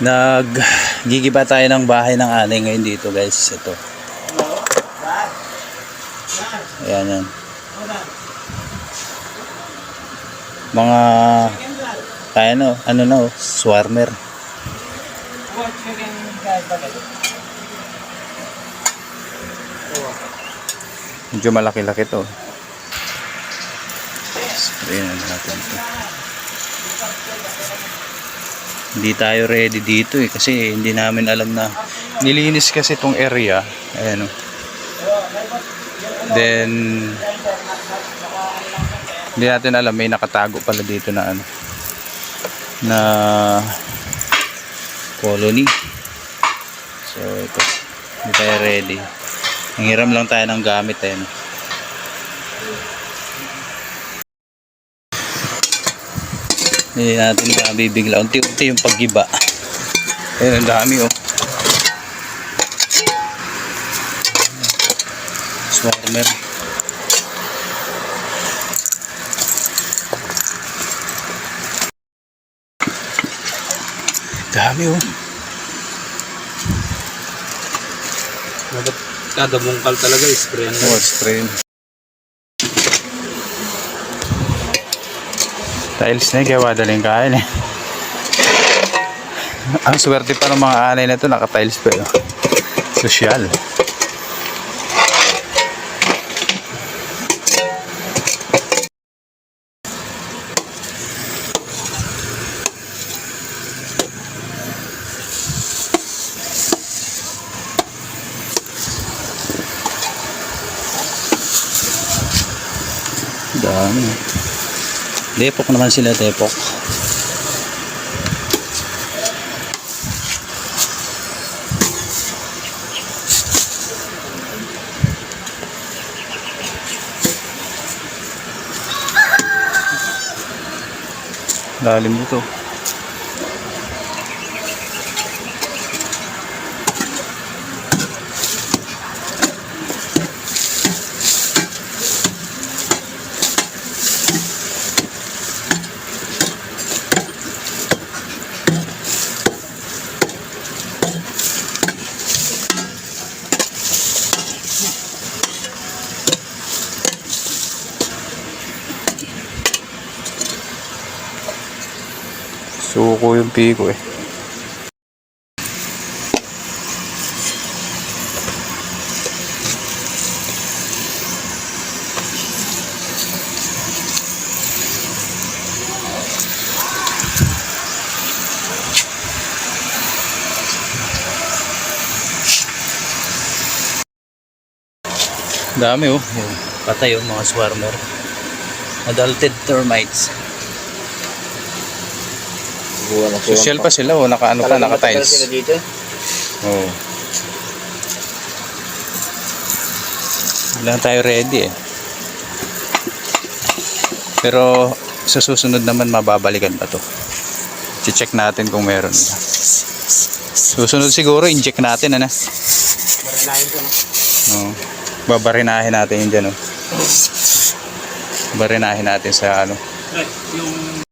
Naggigiba tayo ng bahay ng anay ngayon dito guys. Ito. Ayan yan. Mga tayo no, ano na oh, swarmer. Medyo malaki-laki to. Sprayin na natin to. Hindi tayo ready dito eh kasi hindi namin alam na nilinis kasi itong area. Ayan oh. Then hindi natin alam may nakatago pala dito na ano na colony. So ito. Hindi tayo ready. Nanghiram lang tayo ng gamit eh. Hindi natin mabibigla. Unti-unti yung paggiba. Ayun, ang dami oh. Swarmer. Dami oh. Kada bungkal talaga spray ang Oh, spray. Tiles na eh, kaya madaling kain eh. Ang swerte pa ng mga anay na to naka-tiles pa yun. Sosyal. Dami. Depok naman sila, Depok. Lalim nito. Suko yung piko eh. Dami oh. Patay oh mga swarmer. Adulted termites. Social pa sila oh, naka ano pa, naka tiles. dito. Oo. Hindi lang tayo ready eh. Pero sa susunod naman mababalikan pa to. check natin kung meron. Susunod siguro inject natin ano. Marinahin ko na. Oo. Babarinahin natin yun dyan oh. Barinahin natin sa ano. Yung